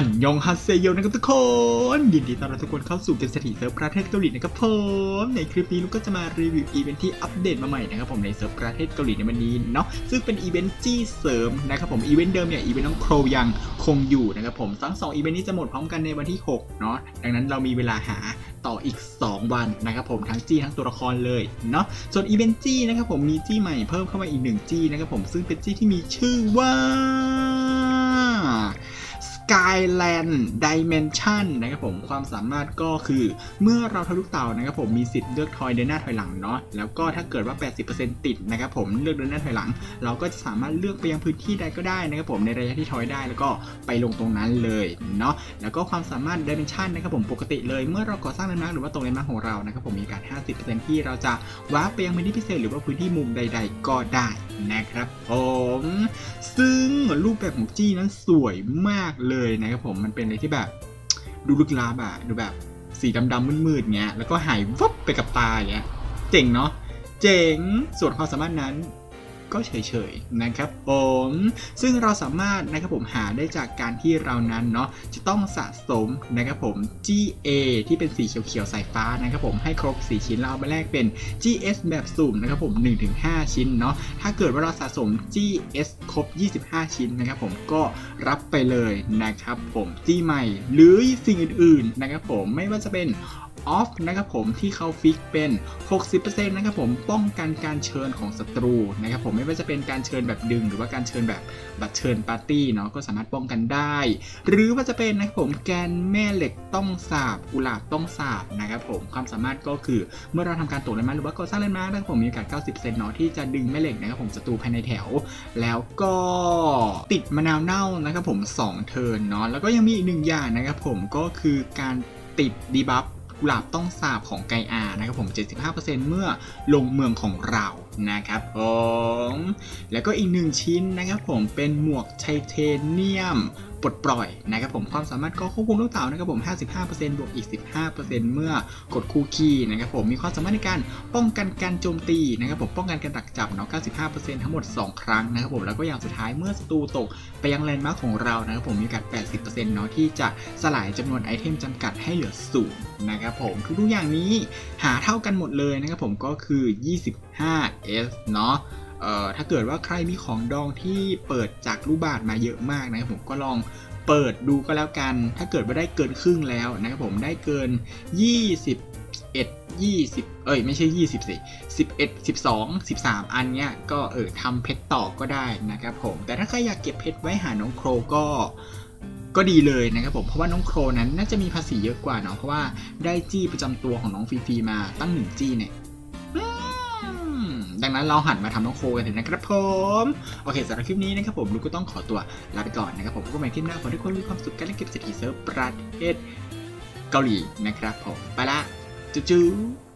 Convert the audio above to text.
อันยองฮัสเซโยนะครับทุกคน ยินดีต้อนรับทุกคนเข้าสู่เกมสถิตเซิร์ฟประเทศเกาหลีนะครับผมในคลิปนี้ลูกก็จะมารีวิวอีเวนท์ที่อัปเดตมาใหม่นะครับผมในเซิร์ฟประเทศเกาหลีในวันนี้เนาะซึ่งเป็นอีเวนท์จี้เสริมนะครับผมอีเวนท์เดิมเนี่ยอีเวนต์น้องโครยังคงอยู่นะครับผมทั้งสองอีเวนต์นี้จะหมดพร้อมกันในวันที่6เนาะดังนั้นเรามีเวลาหาต่ออีก 2 วันนะครับผมทั้งจี้ทั้งตัวละครเลยเนาะส่วนอีเวนต์จี้นะครับผมมีจี้ใหม่เพิ่มเข้ามาอีกหนึ่งจี้นะครับผมซึ่งเป็นจี้ที่มีชื่อว่า Skyland Dimension นะครับผมความสามารถก็คือ เมื่อเราทะลุเต่านะครับผมมีสิทธิ์เลือกทอยเดินหน้าถอยหลังเนาะแล้วก็ถ้าเกิดว่า 80%ติดนะครับผมเลือกเดินหน้าถอยหลัง เราก็จะสามารถเลือกไปยังพื้นที่ใดก็ได้นะครับผมในระยะที่ทอยได้แล้วก็ไปลงตรงนั้นเลยเนาะแล้วก็ความสามารถ Dimension นะครับผมปกติเลยเมื่อเราก่อสร้างแลนมาร์คหรือว่าตรงแลนมาร์คของเรานะครับผมมีกาส50%ที่เราจะวาร์ปไปยังพื้นที่พิเศษหรือว่าพื้นที่มุมใด ๆ ก็ได้ นะครับผมซึ่งรูปแบบของจี้นั้นสวยมากเลยนะครับผมมันเป็นอะไรที่แบบดูลึกลับอะดูแบบสีดำๆมืดๆเงี้ยแล้วก็หายวับไปกับตาเงี้ยเจ๋งเนาะเจ๋งส่วนความสามารถนั้น ก็เฉยๆนะครับผมซึ่งเราสามารถนะครับผมหาได้จากการที่เรานั้นเนาะจะต้องสะสมนะครับผม GA ที่เป็นสีเขียวๆสายฟ้านะครับผมให้ครบ 4 ชิ้นเอามาแลกเป็น GS แบบสุ่มนะครับผม1-5 ชิ้นเนาะถ้าเกิดว่าเราสะสม GS ครบ 25 ชิ้นนะครับผมก็รับไปเลยนะครับผม G ใหม่หรือสิ่งอื่นๆนะครับผมไม่ว่าจะเป็น ออฟนะครับผมที่เขาฟิกเป็น 60%นะครับผมป้องกันการเชิญของศัตรูนะครับผมไม่ว่าจะเป็นการเชิญแบบดึง หรือว่าการเชิญแบบบัตรเชิญปาร์ตี้เนาะก็สามารถป้องกันได้ หรือว่าจะเป็นนะครับผมแกนแม่เหล็กต้องสาบกุหลาบต้องสาบนะครับผมความสามารถก็คือเมื่อเราทำการตกแลนมาหรือว่าก่อสร้างแลนมาร์นะครับผมมีโอกาส 90%เนาะที่จะดึงแม่เหล็กนะครับผมศัตรูภายในแถว แล้วก็ติดมะนาวเน่านะครับผม2เทิร์นเนาะแล้วก็ยังมีอีกหนึ่งอย่างนะครับผมก็คือการติดดีบัฟ กุหลาบต้องสาบของไกอานะครับผม 75%เมื่อลงเมืองของเรานะครับผมแล้วก็อีกหนึ่งชิ้นนะครับผมเป็นหมวกไทเทเนียมปลดปล่อยนะครับผมความสามารถก็ควบคุมลูกเต๋านะครับผม 55%บวกอีก 15%เมื่อกดคู่คีย์นะครับผมมีความสามารถในการป้องกันการโจมตีนะครับผมป้องกันการดักจับเนาะ 95%ทั้งหมด 2 ครั้งนะครับผมแล้วก็อย่างสุดท้ายเมื่อศัตรูตกไปยังแลนด์มาร์คของเรานะครับผมมีโอกาส 80%เนาะที่จะสลายจำนวนไอเทมจำกัดให้เหลือศูนย์ นะครับผมทุกอย่างนี้หาเท่ากันหมดเลยนะครับผมก็คือ 25S เนาะเอ่อถ้าเกิดว่าใครมีของดองที่เปิดจากรูบาทมาเยอะมากนะครับผมก็ลองเปิดดูก็แล้วกัน ถ้าเกิดว่าได้เกินครึ่งแล้วนะครับผมได้เกิน 21 20 เอ้ยไม่ใช่ 20สิ11 12 13 อันเนี้ยก็เออทำเพชรต่อก็ได้นะครับผม แต่ถ้าใครอยากเก็บเพชรไว้หาน้องโครก็ ก็ดีเลยนะครับผมเพราะว่าน้องโครนั้นน่าจะมีภาษีเยอะกว่าเนาะเพราะว่าได้จี้ประจำตัวของน้องฟรีมาตั้งหนึ่งจี้เนี่ยดังนั้นเราหันมาทำน้องโคกันเถอะนะครับผม โอเคสำหรับคลิปนี้นะครับผมลูกก็ต้องขอตัวลาไปก่อนนะครับผมพบกันใหม่คลิปหน้าขอทุกคนมีความสุขกันและเก็บเศรษฐีเซิร์ฟประเทศเกาหลีนะครับผม ไปละจุ๊บ